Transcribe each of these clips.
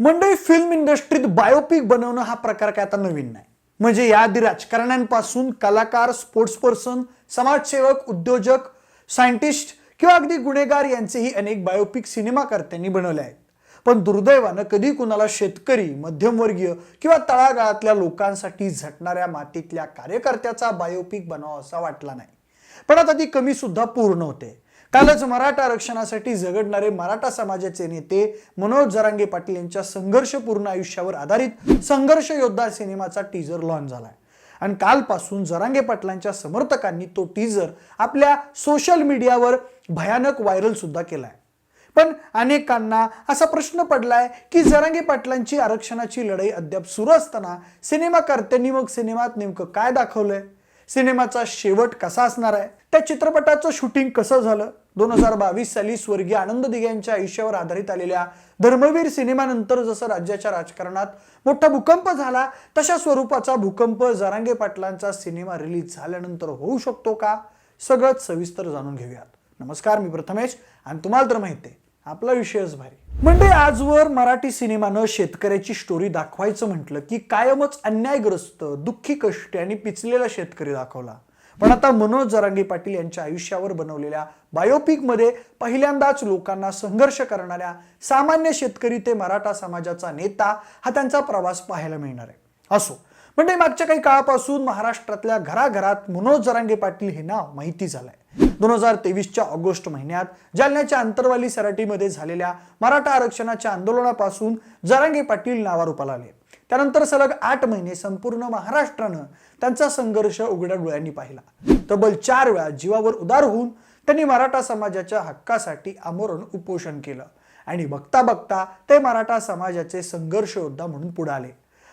मंडळी फिल्म इंडस्ट्रीत बायोपिक बनवणं हा प्रकार काय आता नवीन नाही. म्हणजे याआधी राजकारण्यांपासून कलाकार स्पोर्ट्स पर्सन समाजसेवक उद्योजक सायंटिस्ट किंवा अगदी गुन्हेगार यांचेही अनेक बायोपिक सिनेमाकर्त्यांनी बनवले आहेत. पण दुर्दैवानं कधी कुणाला शेतकरी मध्यमवर्गीय किंवा तळागाळातल्या लोकांसाठी झटणाऱ्या मातीतल्या कार्यकर्त्याचा बायोपिक बनवा असा वाटला नाही. पण आता ती कमी सुद्धा पूर्ण होते. कालच मराठा आरक्षणासाठी झगडणारे मराठा समाजाचे नेते मनोज जरांगे पाटील यांच्या संघर्षपूर्ण आयुष्यावर आधारित संघर्ष योद्धा सिनेमाचा टीजर लॉन्च झालाय. आणि कालपासून जरांगे पाटलांच्या समर्थकांनी तो टीजर आपल्या सोशल मीडियावर भयानक व्हायरल सुद्धा केलाय. पण अनेकांना असा प्रश्न पडलाय की जरांगे पाटलांची आरक्षणाची लढाई अद्याप सुरू असताना सिनेमाकर्त्यांनी मग सिनेमात नेमकं काय दाखवलंय? सिनेमाचा शेवट कसा असणार आहे? त्या चित्रपटाचं शूटिंग कसं झालं? दोन हजार बावीस साली स्वर्गीय आनंद दिघे यांच्या आयुष्यावर आधारित आलेल्या धर्मवीर सिनेमानंतर जसं राज्याच्या राजकारणात मोठा भूकंप झाला तशा स्वरूपाचा भूकंप जरांगे पाटलांचा सिनेमा रिलीज झाल्यानंतर होऊ शकतो का? सगळंच सविस्तर जाणून घेऊयात. नमस्कार मी प्रथमेश आणि तुम्हाला तर माहिती आहे आपला विषयच भारी. म्हणजे आजवर मराठी सिनेमानं शेतकऱ्याची स्टोरी दाखवायचं म्हटलं की कायमच अन्यायग्रस्त दुःखी कष्टी आणि पिचलेला शेतकरी दाखवला. पण आता मनोज जरांगे पाटील यांच्या आयुष्यावर बनवलेल्या बायोपिकमध्ये पहिल्यांदाच लोकांना संघर्ष करणाऱ्या सामान्य शेतकरी ते मराठा समाजाचा नेता हा त्यांचा प्रवास पाहायला मिळणार आहे. असो म्हणजे मागच्या काही काळापासून महाराष्ट्रातल्या घराघरात मनोज जरांगे पाटील हे नाव माहिती झालंय. दोन हजार तेवीसच्या ऑगस्ट महिन्यात जालन्याच्या अंतरवाली सराटीमध्ये झालेल्या मराठा आरक्षणाच्या आंदोलनापासून जरांगे पाटील नावारूपाला आले. त्यानंतर सलग आठ महिने संपूर्ण महाराष्ट्रानं त्यांचा संघर्ष उघड्या डोळ्यांनी पाहिला. तब्बल चार वेळा जीवावर उदार होऊन त्यांनी मराठा समाजाच्या हक्कासाठी आमरण उपोषण केलं. आणि बघता बघता ते मराठा समाजाचे संघर्ष योद्धा म्हणून पुढे आले.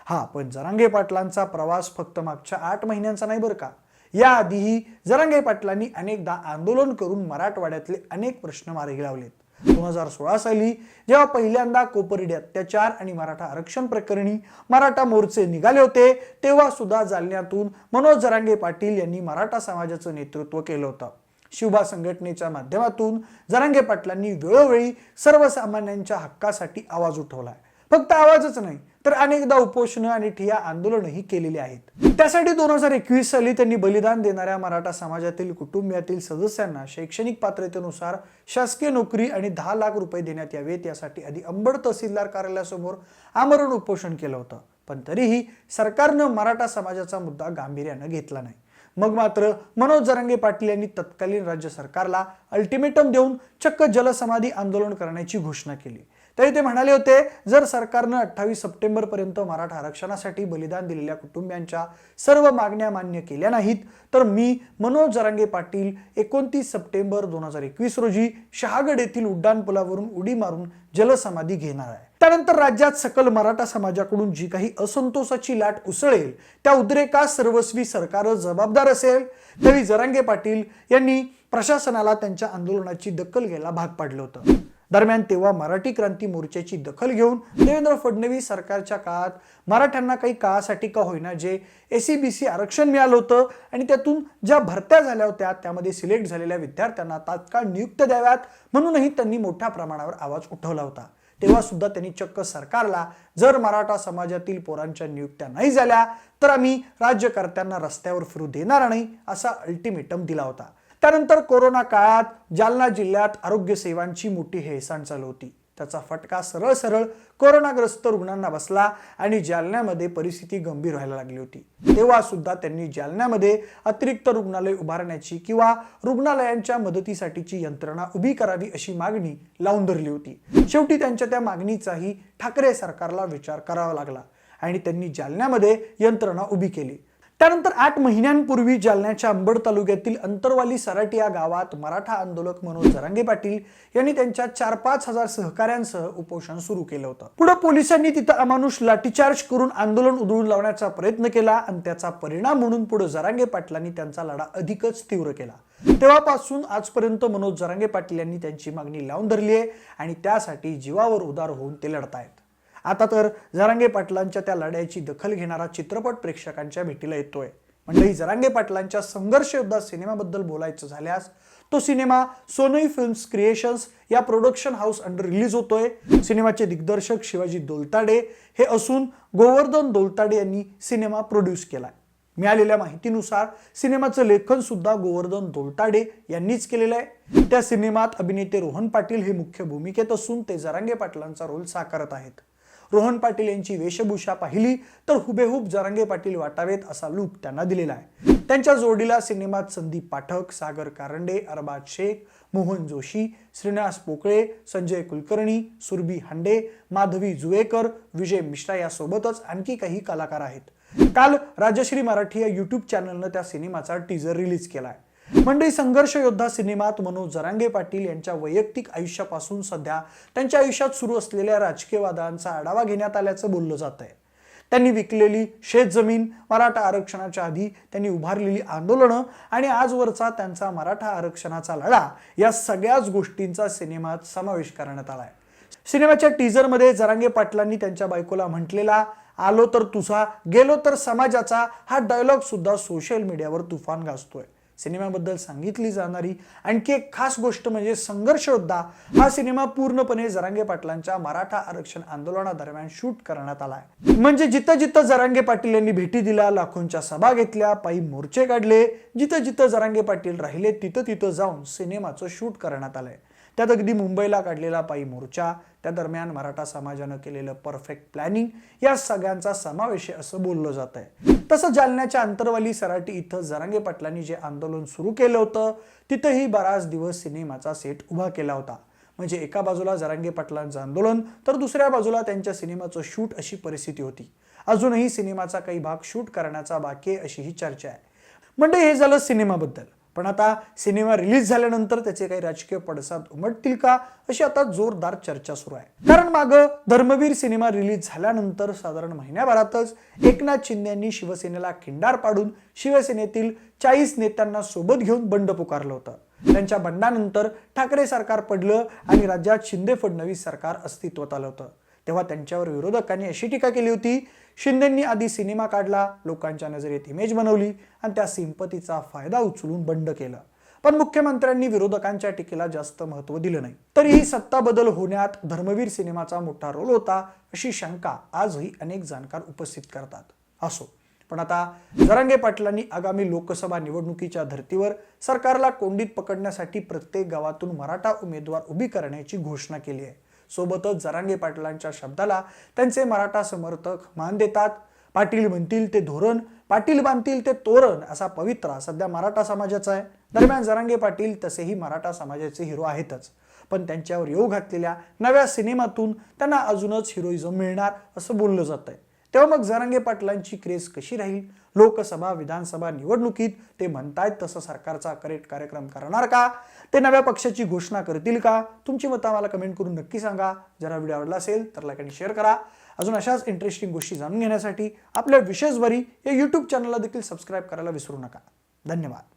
हा पण जरांगे पाटलांचा प्रवास फक्त मागच्या आठ महिन्यांचा नाही बरं का? याआधीही जरांगे पाटलांनी अनेकदा आंदोलन करून मराठवाड्यातले अनेक प्रश्न मार्गी लावलेत. दोन हजार सोळा साली जेव्हा पहिल्यांदा कोपर्डी अत्याचार आणि मराठा आरक्षण प्रकरणी मराठा मोर्चे निघाले होते तेव्हा सुद्धा जालन्यातून मनोज जरांगे पाटील यांनी मराठा समाजाचं नेतृत्व केलं होतं. शिवबा संघटनेच्या माध्यमातून जरांगे पाटलांनी वेळोवेळी सर्वसामान्यांच्या हक्कासाठी आवाज उठवलाय. फक्त आवाजच नाही तर अनेकदा उपोषणं आणि ठिया आंदोलनही केलेली आहेत. त्यासाठी दोन हजार एकवीस साली त्यांनी बलिदान देणाऱ्या मराठा समाजातील कुटुंबियातील सदस्यांना शैक्षणिक पात्रतेनुसार शासकीय नोकरी आणि दहा लाख रुपये देण्यात यावेत यासाठी आधी अंबड तहसीलदार कार्यालयासमोर आमरण उपोषण केलं होतं. पण तरीही सरकारनं मराठा समाजाचा मुद्दा गांभीर्यानं घेतला नाही. मग मात्र मनोज जरांगे पाटील यांनी तत्कालीन राज्य सरकारला अल्टिमेटम देऊन चक्क जलसमाधी आंदोलन करण्याची घोषणा केली. तरी ते म्हणाले होते जर सरकारनं अठ्ठावीस सप्टेंबर पर्यंत मराठा आरक्षणासाठी बलिदान दिलेल्या कुटुंबियांच्या सर्व मागण्या मान्य केल्या नाहीत तर मी मनोज जरांगे पाटील एकोणतीस सप्टेंबर दोन हजार एकवीस रोजी शहागड येथील उड्डाणपुलावरून उडी मारून जलसमाधी घेणार आहे. त्यानंतर राज्यात सकल मराठा समाजाकडून जी काही असंतोषाची लाट उसळेल त्या उद्रेकास सर्वस्वी सरकार जबाबदार असेल. तरी जरांगे पाटील यांनी प्रशासनाला त्यांच्या आंदोलनाची दखल घ्यायला भाग पाडलं होतं. दरम्यान तेव्हा मराठी क्रांती मोर्चाची दखल घेऊन देवेंद्र फडणवीस सरकारच्या काळात मराठ्यांना काही काळासाठी का होईना जे एसीबीसी आरक्षण मिळालं होतं आणि त्यातून ज्या भरत्या झाल्या होत्या त्यामध्ये सिलेक्ट झालेल्या विद्यार्थ्यांना तात्काळ नियुक्त द्याव्यात म्हणूनही त्यांनी मोठ्या प्रमाणावर आवाज उठवला होता. तेव्हा सुद्धा त्यांनी चक्क सरकारला जर मराठा समाजातील पोरांच्या नियुक्त्या नाही झाल्या तर आम्ही राज्यकर्त्यांना रस्त्यावर फिरू देणार नाही असा अल्टिमेटम दिला होता. त्यानंतर कोरोना काळात जालना जिल्ह्यात आरोग्य सेवांची मोठी हेळसांड चालू होती. त्याचा फटका सरळ सरळ कोरोनाग्रस्त रुग्णांना बसला आणि जालन्यामध्ये परिस्थिती गंभीर व्हायला लागली होती. तेव्हा सुद्धा त्यांनी जालन्यामध्ये अतिरिक्त रुग्णालय उभारण्याची किंवा रुग्णालयांच्या मदतीसाठीची यंत्रणा उभी करावी अशी मागणी लावून धरली होती. शेवटी त्यांच्या त्या मागणीचाही ठाकरे सरकारला विचार करावा लागला आणि त्यांनी जालन्यामध्ये यंत्रणा उभी केली. त्यानंतर आठ महिन्यांपूर्वी जालन्याच्या अंबड तालुक्यातील अंतरवाली सराटी या गावात मराठा आंदोलक मनोज जरांगे पाटील यांनी त्यांच्या चार पाच हजार सहकाऱ्यांसह उपोषण सुरू केलं होतं. पुढे पोलिसांनी तिथं अमानुष लाठीचार्ज करून आंदोलन उधळून लावण्याचा प्रयत्न केला आणि त्याचा परिणाम म्हणून पुढे जरांगे पाटलांनी त्यांचा लढा अधिकच तीव्र केला. तेव्हापासून आजपर्यंत मनोज जरांगे पाटील यांनी त्यांची मागणी लावून धरली आहे आणि त्यासाठी जीवावर उदार होऊन ते लढतायत. आता तर जरांगे पाटलांच्या त्या लढ्याची दखल घेणारा चित्रपट प्रेक्षकांच्या भेटीला येतोय. मंडळी जरांगे पाटलांच्या संघर्ष योद्धा सिनेमाबद्दल बोलायचं झाल्यास तो सिनेमा सोनई फिल्म्स क्रिएशन्स या प्रोडक्शन हाऊस अंडर रिलीज होतोय. सिनेमाचे दिग्दर्शक शिवाजी दोलताडे हे असून गोवर्धन दोलताडे यांनी सिनेमा प्रोड्यूस केलाय. मिळालेल्या माहितीनुसार सिनेमाचं लेखन सुद्धा गोवर्धन दोलताडे यांनीच केलेलं आहे. त्या सिनेमात अभिनेते रोहन पाटील हे मुख्य भूमिकेत असून ते जरांगे पाटलांचा रोल साकारत आहेत. रोहन पाटील यांची वेशभूषा पाहिली तर हुबेहूब जरांगे पाटील वाटावेत असा लूक त्यांना दिलेला आहे. त्यांच्या जोडीला सिनेमात संदीप पाठक सागर कारंडे अरबाज शेख मोहन जोशी श्रीनिवास पोकळे संजय कुलकर्णी सुरभी हांडे माधवी जुवेकर विजय मिश्रा यासोबतच आणखी काही कलाकार आहेत. काल राजश्री मराठी या युट्यूब चॅनलनं त्या सिनेमाचा टीजर रिलीज केला आहे. मंडई संघर्ष योद्धा सिनेमात मनोज जरांगे पाटील यांच्या वैयक्तिक आयुष्यापासून सध्या त्यांच्या आयुष्यात सुरू असलेल्या राजकीय वादांचा आढावा घेण्यात आल्याचं बोललं जात आहे. त्यांनी विकलेली शेतजमीन मराठा आरक्षणाच्या आधी त्यांनी उभारलेली आंदोलनं आणि आजवरचा त्यांचा मराठा आरक्षणाचा लढा या सगळ्याच गोष्टींचा सिनेमात समावेश करण्यात आलाय. सिनेमाच्या टीझरमध्ये जरांगे पाटलांनी त्यांच्या बायकोला म्हटलेला आलो तर तुझा गेलो तर समाजाचा हा डायलॉग सुद्धा सोशल मीडियावर तुफान गाजतोय. सिनेमाबद्दल सांगितली जाणारी आणखी एक खास गोष्ट म्हणजे संघर्षयोद्धा हा सिनेमा पूर्णपणे जरांगे पाटलांच्या मराठा आरक्षण आंदोलनादरम्यान शूट करण्यात आलाय म्हणजे जिथं जिथं जरांगे पाटील यांनी भेटी दिल्या लाखोंच्या सभा घेतल्या पायी मोर्चे काढले जिथं जिथं जरांगे पाटील राहिले तिथं तिथं जाऊन सिनेमाचं शूट करण्यात आलंय. त्यात अगदी मुंबईला काढलेला पायी मोर्चा त्या दरम्यान मराठा समाजानं केलेलं परफेक्ट प्लॅनिंग या सगळ्यांचा समावेश आहे असं बोललं जात आहे तसं जालन्याच्या अंतरवाली सराटी इथं जरांगे पाटलांनी जे आंदोलन सुरू केलं होतं तिथंही बराच दिवस सिनेमाचा सेट उभा केला होता. म्हणजे एका बाजूला जरांगे पाटलांचं आंदोलन तर दुसऱ्या बाजूला त्यांच्या सिनेमाचं शूट अशी परिस्थिती होती. अजूनही सिनेमाचा काही भाग शूट करण्याचा बाकी अशी ही चर्चा आहे. म्हणजे हे झालं सिनेमाबद्दल. पण आता सिनेमा रिलीज झाल्यानंतर त्याचे काही राजकीय पडसाद उमटतील का? अशी आता जोरदार चर्चा सुरू आहे. कारण माग धर्मवीर सिनेमा रिलीज झाल्यानंतर साधारण महिन्याभरातच एकनाथ शिंदे यांनी शिवसेनेला खिंडार पाडून शिवसेनेतील चाळीस नेत्यांना सोबत घेऊन बंड पुकारलं होतं. त्यांच्या बंडानंतर ठाकरे सरकार पडलं आणि राज्यात शिंदे फडणवीस सरकार अस्तित्वात आलं होतं. तेव्हा त्यांच्यावर विरोधकांनी अशी टीका केली होती. शिंदेंनी आधी सिनेमा काढला लोकांच्या नजरेत इमेज बनवली आणि त्या सिंपतीचा फायदा उचलून बंड केला. पण मुख्यमंत्र्यांनी विरोधकांच्या टीकेला जास्त महत्त्व दिलं नाही. तरीही सत्ता बदल होण्यात धर्मवीर सिनेमाचा मोठा रोल होता अशी शंका आजही अनेक जाणकार उपस्थित करतात. असो. पण आता जरांगे पाटलांनी आगामी लोकसभा निवडणुकीच्या धर्तीवर सरकारला कोंडीत पकडण्यासाठी प्रत्येक गावातून मराठा उमेदवार उभी करण्याची घोषणा केली आहे. सोबतच जरांगे पाटलांच्या शब्दाला त्यांचे मराठा समर्थक मान देतात. पाटील म्हणतील ते धोरण पाटील बांधतील ते तोरण असा पवित्रा सध्या मराठा समाजाचा आहे. दरम्यान जरांगे पाटील तसेही मराठा समाजाचे हिरो आहेतच. पण त्यांच्यावर येऊ घातलेल्या नव्या सिनेमातून त्यांना अजूनच हिरोईझम मिळणार असं बोललं जात आहे तेव्हा मग जरांगे पाटलांची क्रेज कशी राहील? लोकसभा विधानसभा निवडणुकीत ते म्हणतायत तसं सरकारचा करेक्ट कार्यक्रम करणार का? ते नव्या पक्षाची घोषणा करतील का? तुमची मतं आम्हाला कमेंट करून नक्की सांगा. जरा व्हिडिओ आवडला असेल तर लाईक आणि शेअर करा. अजून अशाच इंटरेस्टिंग गोष्टी जाणून घेण्यासाठी आपल्या विशेषवरी या यूट्यूब चॅनलला देखील सबस्क्राईब करायला विसरू नका. धन्यवाद.